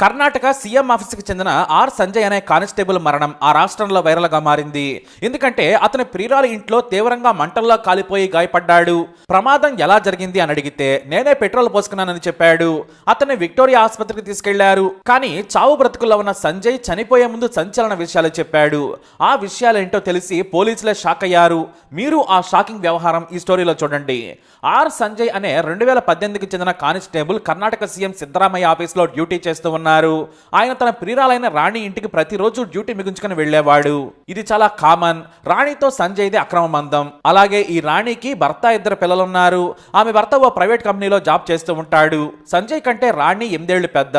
Karnataka CM ఆఫీస్కి చెందిన are Sanjay అనే కానిస్టేబుల్ మరణం ఆ రాష్ట్రంలో వైరల్గా మారింది. ఎందుకంటే అతని ప్రియురాలి ఇంట్లో తీవ్రంగా మంటల్లో కాలిపోయి గాయపడ్డాడు. ప్రమాదం ఎలా జరిగింది అని అడిగితే నేనే పెట్రోల్ పోసుకున్నానని చెప్పాడు. అతన్ని విక్టోరియా ఆసుపత్రికి తీసుకెళ్ళారు. కానీ చావు బ్రతుకుల్లో ఉన్న సంజయ్ చనిపోయే ముందు సంచలన విషయాలు చెప్పాడు. ఆ విషయాలేంటో తెలిసి పోలీసులే షాక్ అయ్యారు. మీరు ఆ షాకింగ్ వ్యవహారం ఈ స్టోరీలో చూడండి. ఆర్ సంజయ్ అనే రెండు వేల పద్దెనిమిదికి చెందిన కానిస్టేబుల్ కర్ణాటక సీఎం సిద్ధరామయ్య ఆఫీస్లో డ్యూటీ చేస్తూ ఉన్నారు ఆయన తన ప్రియురాలైన రాణి ఇంటికి ప్రతిరోజు డ్యూటీ మిగుంచుకుని వెళ్ళేవాడు ఇది చాలా కామన్. రాణితో సంజయ్ది అక్రమ మందం అలాగే ఈ రాణికి భర్త ఇద్దరు పిల్లలున్నారు. ఆమె భర్త ఓ ప్రైవేట్ కంపెనీలో జాబ్ చేస్తూ ఉంటాడు. సంజయ్ కంటే రాణి ఎనిమిదేళ్ళు పెద్ద.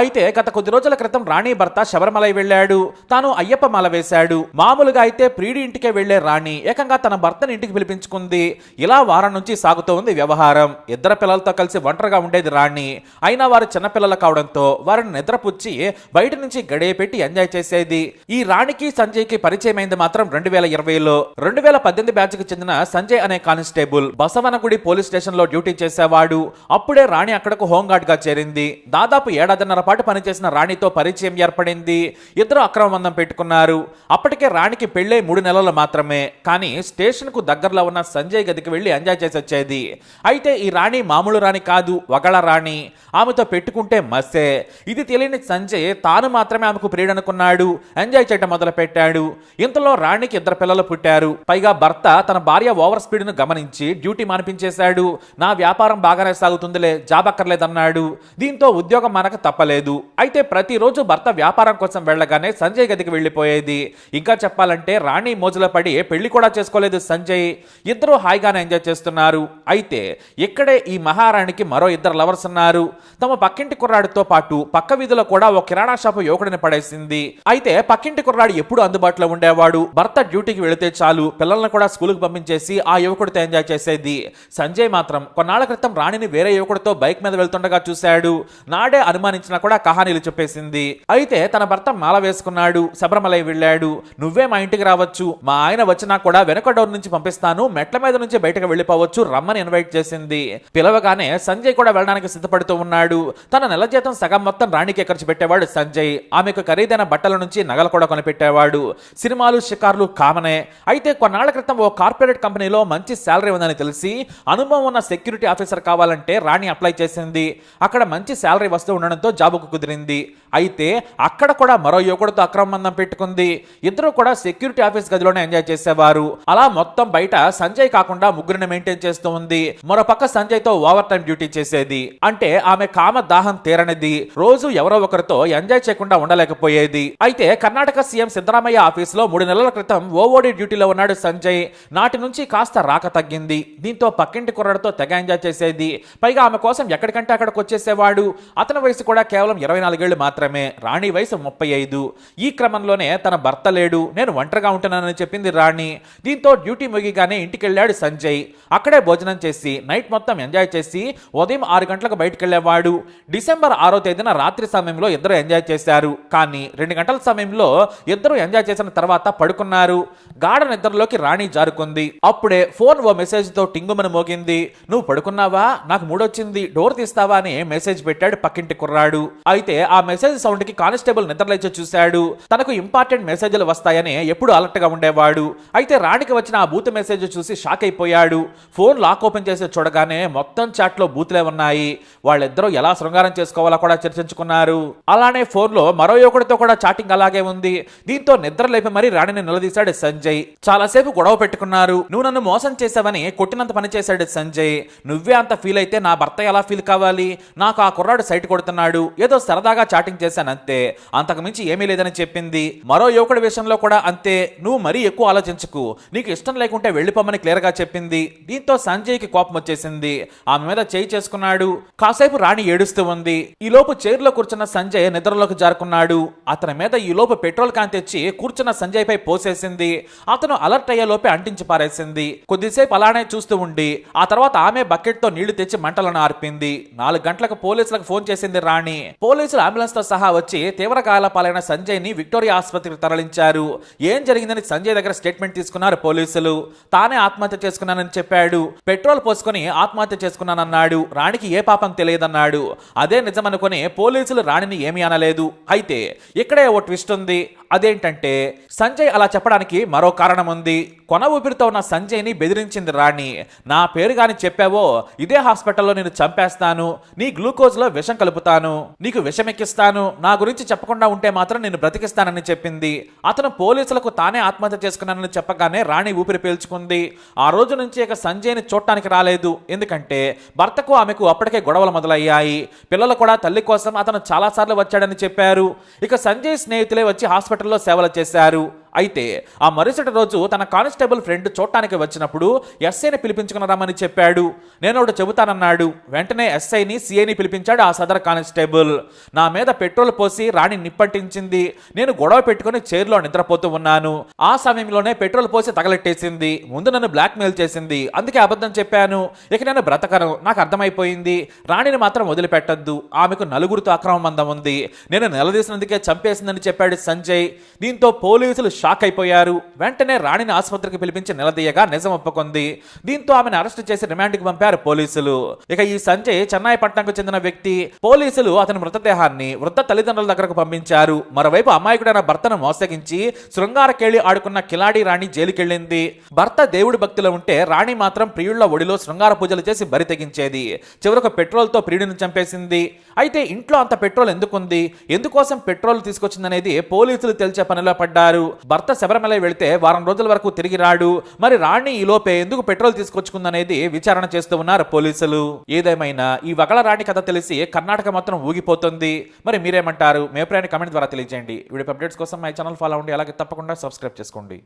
అయితే గత కొద్ది రోజుల క్రితం రాణి భర్త శబరిమలై వెళ్ళాడు. తాను అయ్యప్ప మాల వేశాడు. మామూలుగా అయితే ప్రీడి ఇంటికే వెళ్ళే రాణి ఏకంగా తన భర్తని ఇంటికి పిలిపించుకుంది. ఇలా వారం నుంచి సాగుతూ ఉంది వ్యవహారం. ఇద్దరు పిల్లలతో కలిసి ఒంటరిగా ఉండేది రాణి. అయినా వారు చిన్నపిల్లలు కావడంతో వారిని నిద్రపుచ్చి బయట నుంచి గడియ పెట్టి ఎంజాయ్ చేసేది. ఈ రాణికి సంజయ్కి పరిచయం అయింది మాత్రం రెండు వేల ఇరవైలో. రెండు వేల పద్దెనిమిది బ్యాచ్కి చెందిన సంజయ్ అనే కానిస్టేబుల్ బసవనగుడి పోలీస్ స్టేషన్లో డ్యూటీ చేసేవాడు. అప్పుడే రాణి అక్కడకు హోంగార్డ్గా చేరింది. దాదాపు ఏడాదిన్నర పాటు పనిచేసిన రాణితో పరిచయం ఏర్పడింది. ఇద్దరు అక్రమబంధం పెట్టుకున్నారు. అప్పటికే రాణికి పెళ్ళే మూడు నెలలు మాత్రమే. కానీ స్టేషన్కు దగ్గరలో ఉన్న సంజయ్ గదికి వెళ్ళి ఎంజాయ్ చేసి వచ్చేది అయితే ఈ రాణి మామూలు రాణి కాదు వగళ రాణి. ఆమెతో పెట్టుకుంటే మస్సే ఇది తెలియని సంజయ్ తాను మాత్రమే ఆమెకు ప్రియుడనుకున్నాడు. ఎంజాయ్ చేయటం మొదలు పెట్టాడు ఇంతలో రాణికి ఇద్దరు పిల్లలు పుట్టారు. పైగా భర్త తన భార్య ఓవర్ స్పీడ్ను గమనించి డ్యూటీ మానిపించేశాడు. నా వ్యాపారం బాగానే సాగుతుందిలే జాబ్ అక్కర్లేదన్నాడు. దీంతో ఉద్యోగం మనక తప్పలేదు. అయితే ప్రతిరోజు భర్త వ్యాపారం కోసం వెళ్ళగానే సంజయ్ గదికి వెళ్ళిపోయేది. ఇంకా చెప్పాలంటే రాణి మోజులో పడి పెళ్ళి కూడా చేసుకోలేదు సంజయ్. ఇద్దరు హాయిగానే ఎంజాయ్ చేస్తున్నారు. అయితే ఇక్కడే ఈ మహారాణికి మరో ఇద్దరు లవర్స్ ఉన్నారు. తమ పక్కింటి కుర్రాడితో పాటు పక్క పక్క వీధిలో కూడా ఓ కిరాణా షాపు యువకుడిని పడేసింది. అయితే పక్కింటి కుర్రాడు ఎప్పుడు అందుబాటులో ఉండేవాడు. భర్త డ్యూటీకి వెళితే చాలు. పిల్లల్ని కూడా స్కూల్కి పంపించేసి ఆ యువకుడితో ఎంజాయ్ చేసేది. సంజయ్ మాత్రం కొన్నాళ్ళ క్రితం రాణిని వేరే యువకుడితో బైక్ మీద వెళ్తుండగా చూశాడు. నాడే అనుమానించినా కూడా కహానీలు చెప్పేసింది. అయితే తన భర్త మాల వేసుకున్నాడు. శబరిమలై వెళ్ళాడు. నువ్వే మా ఇంటికి రావచ్చు. మా ఆయన వచ్చినా కూడా వెనక డోర్ నుంచి పంపిస్తాను. మెట్ల మీద నుంచి బయటకు వెళ్ళిపోవచ్చు. రమ్మని ఇన్వైట్ చేసింది. పిలవగానే సంజయ్ కూడా వెళ్ళడానికి సిద్ధపడుతూ ఉన్నాడు. తన నెల జీతం సగం మొత్తం రాణికే ఖర్చు పెట్టేవాడు సంజయ్. ఆమెకు ఖరీదైన బట్టల నుంచి నగలు కూడా కొనిపెట్టేవాడు. సినిమాలు షికార్లు కామనే. అయితే కొన్నాళ్ళ క్రితం ఓ కార్పొరేట్ కంపెనీలో మంచి శాలరీ ఉందని తెలిసి అనుభవం ఉన్న సెక్యూరిటీ ఆఫీసర్ కావాలంటే రాణి అప్లై చేసింది. అక్కడ మంచి శాలరీ వస్తూ ఉండడంతో జాబుకు కుదిరింది. అయితే అక్కడ కూడా మరో యువకుడితో అక్రమందం పెట్టుకుంది. ఇద్దరు కూడా సెక్యూరిటీ ఆఫీస్ గదిలోనే ఎంజాయ్ చేసేవారు. అలా మొత్తం బయట సంజయ్ కాకుండా ముగ్గురిని మెయింటైన్ చేస్తూ ఉంది. మరో పక్క సంజయ్తో ఓవర్ టైం డ్యూటీ చేసేది. అంటే ఆమె కామ దాహం తీరనిది. రోజు ఎవరో ఒకరితో ఎంజాయ్ చేయకుండా ఉండలేకపోయేది. అయితే కర్ణాటక సీఎం సిద్ధరామయ్య ఆఫీస్లో మూడు నెలల క్రితం ఓఓడి డ్యూటీలో ఉన్నాడు సంజయ్. నాటి నుంచి కాస్త రాక తగ్గింది. దీంతో పక్కింటి కుర్రడితో తెగ ఎంజాయ్ చేసేది. పైగా ఆమె కోసం ఎక్కడికంటే అక్కడికి వచ్చేసేవాడు. అతని వయసు కూడా కేవలం ఇరవై నాలుగేళ్ళు మాత్రమే. రాణి వయసు ముప్పై ఐదు. ఈ క్రమంలోనే తన భర్త లేడు. నేను ఒంటరిగా ఉంటున్నానని చెప్పింది రాణి. దీంతో డ్యూటీ ముగిగానే ఇంటికి వెళ్ళాడు సంజయ్. అక్కడే భోజనం చేసి నైట్ మొత్తం ఎంజాయ్ చేసి ఉదయం ఆరు గంటలకు బయటికి వెళ్ళేవాడు డిసెంబర్ ఆరో తేదీన రాత్రి సమయంలో ఇద్దరు ఎంజాయ్ చేశారు. కానీ రెండు గంటల సమయంలో ఇద్దరు ఎంజాయ్ చేసిన తర్వాత పడుకున్నారు. గాఢ నిద్రలోకి రాణి జారుకుంది. అప్పుడే ఫోన్ ఓ మెసేజ్తో టింగుమని మోగింది. నువ్వు పడుకున్నావా? నాకు మూడొచ్చింది. డోర్ తీస్తావా? అని మెసేజ్ పెట్టాడు పక్కింటి కుర్రాడు. అయితే ఆ మెసేజ్ సౌండ్కి కానిస్టేబుల్ నిద్రలేచి చూశాడు. తనకు ఇంపార్టెంట్ మెసేజ్లు వస్తాయని ఎప్పుడు అలర్ట్గా ఉండేవాడు. అయితే రాణికి వచ్చిన ఆ బూత్ మెసేజ్ చూసి షాక్ అయిపోయాడు. ఫోన్ లాక్ ఓపెన్ చేసి చూడగానే మొత్తం చాట్లో బూత్లే ఉన్నాయి. వాళ్ళిద్దరూ ఎలా శృంగారం చేసుకోవాలో కూడా చర్చించుకున్నారు. అలానే ఫోన్లో మరో యువకుడితో కూడా చాటింగ్ అలాగే ఉంది. దీంతో నిద్ర లేపి మరీ రాణిని నిలదీశాడు సంజయ్. చాలాసేపు గొడవ పెట్టుకున్నారు. నువ్వు నన్ను మోసం చేసావని కొట్టినంత పని చేశాడు సంజయ్. నువ్వే అంత ఫీల్ అయితే నా భర్త ఎలా ఫీల్ కావాలి? నాకు ఆ కుర్రాడు సైట్ కొడుతున్నాడు. ఏదో సరదాగా చాటింగ్ చేశాను అంతే. అంతకు మించి ఏమీ లేదని చెప్పింది. మరో యువకుడి విషయంలో కూడా అంతే. నువ్వు మరీ ఎక్కువ ఆలోచించుకు. నీకు ఇష్టం లేకుంటే వెళ్ళిపోమని క్లియర్గా చెప్పింది. దీంతో సంజయ్కి కోపం వచ్చేసింది. ఆమె మీద చేయి చేసుకున్నాడు. కాసేపు రాణి ఏడుస్తూ ఉంది. ఈ లోపు చైర్లో కూర్చున్న సంజయ్ నిద్రలోకి జారుకున్నాడు. అతని మీద ఈ లోపు పెట్రోల్ కాన్ తెచ్చి కూర్చున్న సంజయ్ పై పోసేసింది. అతను అలర్ట్ అయ్యే లోపే అంటించి పారేసింది. కొద్దిసేపు అలానే చూస్తూ ఉండి ఆ తర్వాత ఆమె బకెట్తో నీళ్ళు తెచ్చి మంటలను ఆర్పింది. నాలుగు గంటలకు పోలీసులకు ఫోన్ చేసింది రాణి. పోలీసులు అంబులెన్స్తో సహా వచ్చి తీవ్ర గాయాల పాలైన సంజయ్ని విక్టోరియా ఆసుపత్రికి తరలించారు. ఏం జరిగిందని సంజయ్ దగ్గర స్టేట్మెంట్ తీసుకున్నారు పోలీసులు. తానే ఆత్మహత్య చేసుకున్నానని చెప్పాడు. పెట్రోల్ పోసుకొని ఆత్మహత్య చేసుకున్నానన్నాడు. రాణికి ఏ పాపం తెలియదన్నాడు. అదే నిజమనుకుని పోలీసు పోలీసులు రాణిని ఏమీ అనలేదు. అయితే ఇక్కడే ఓ ట్విస్ట్ ఉంది. అదేంటంటే సంజయ్ అలా చెప్పడానికి మరో కారణం ఉంది కొన ఊపిరితో ఉన్న సంజయ్ని బెదిరించింది రాణి. నా పేరు గాని చెప్పావో ఇదే హాస్పిటల్లో నేను చంపేస్తాను. నీ గ్లూకోజ్లో విషం కలుపుతాను. నీకు విషం ఎక్కిస్తాను నా గురించి చెప్పకుండా ఉంటే మాత్రం నేను బ్రతికిస్తానని చెప్పింది. అతను పోలీసులకు తానే ఆత్మహత్య చేసుకున్నానని చెప్పగానే రాణి ఊపిరి పీల్చుకుంది. ఆ రోజు నుంచి ఇక సంజయ్ని చూడటానికి రాలేదు. ఎందుకంటే భర్తకు ఆమెకు అప్పటికే గొడవలు మొదలయ్యాయి. పిల్లలు కూడా తల్లి కోసం అతను చాలాసార్లు వచ్చాడని చెప్పారు. ఇక సంజయ్ స్నేహితులే వచ్చి హాస్పిటల్లో సేవలు చేశారు. అయితే ఆ మరుసటి రోజు తన కానిస్టేబుల్ ఫ్రెండ్ చూడటానికి వచ్చినప్పుడు ఎస్ఐని పిలిపించుకుని రమ్మని చెప్పాడు. నేను ఒకటి చెబుతానన్నాడు. వెంటనే ఎస్ఐని సిఐని పిలిపించాడు ఆ సదర్ కానిస్టేబుల్. నా మీద పెట్రోల్ పోసి రాణి నిప్పట్టించింది. నేను గొడవ పెట్టుకుని చైర్లో నిద్రపోతూ ఉన్నాను. ఆ సమయంలోనే పెట్రోల్ పోసి తగలెట్టేసింది. ముందు నన్ను బ్లాక్మెయిల్ చేసింది. అందుకే అబద్ధం చెప్పాను. ఇక నేను బ్రతకను. నాకు అర్థమైపోయింది. రాణిని మాత్రం వదిలిపెట్టద్దు. ఆమెకు నలుగురితో అక్రమ మందం ఉంది. నేను నిలదీసినందుకే చంపేసిందని చెప్పాడు సంజయ్. దీంతో పోలీసులు షాక్ అయిపోయారు వెంటనే రాణిని ఆసుపత్రికి పిలిపించి నిలదీయగా నిజం ఒప్పుకుంది. దీంతో ఆమెను అరెస్ట్ చేసి రిమాండ్కి పంపారు పోలీసులు. ఇక ఈ సంజయ్ చెన్నై పట్టణంకు చెందిన వ్యక్తి. పోలీసులు అతని మృతదేహాన్ని వృద్ధ తల్లిదండ్రుల దగ్గరకు పంపించారు. మరోవైపు అమాయకుడైన భర్తను మోసగించి శృంగారకేళి ఆడుకున్న కిలాడి రాణి జైలుకెళ్ళింది. భర్త దేవుడి భక్తిలో ఉంటే రాణి మాత్రం ప్రియుళ్ళ ఒడిలో శృంగార పూజలు చేసి బరి తెగించేది. చివరకు పెట్రోల్తో ప్రియుడిని చంపేసింది. అయితే ఇంట్లో అంత పెట్రోల్ ఎందుకుంది? ఎందుకోసం పెట్రోల్ తీసుకొచ్చిందనేది పోలీసులు తెలిసే పనిలో పడ్డారు. భర్త శబరిమల వెళితే వారం రోజుల వరకు తిరిగి రాడు. మరి రాణి ఈ లోపే ఎందుకు పెట్రోల్ తీసుకొచ్చుకుందనేది విచారణ చేస్తూ ఉన్నారు పోలీసులు. ఏదేమైనా ఈ వగల రాణి కథ తెలిసి కర్ణాటక మాత్రం ఊగిపోతుంది. మరి మీరేమంటారు? మీ అభిప్రాయాన్ని కమెంట్ ద్వారా తెలియజేయండి. వీడియో అప్డేట్స్ కోసం మై ఛానల్ ఫాలో అవ్వండి. అలాగే తప్పకుండా సబ్స్క్రైబ్ చేసుకోండి.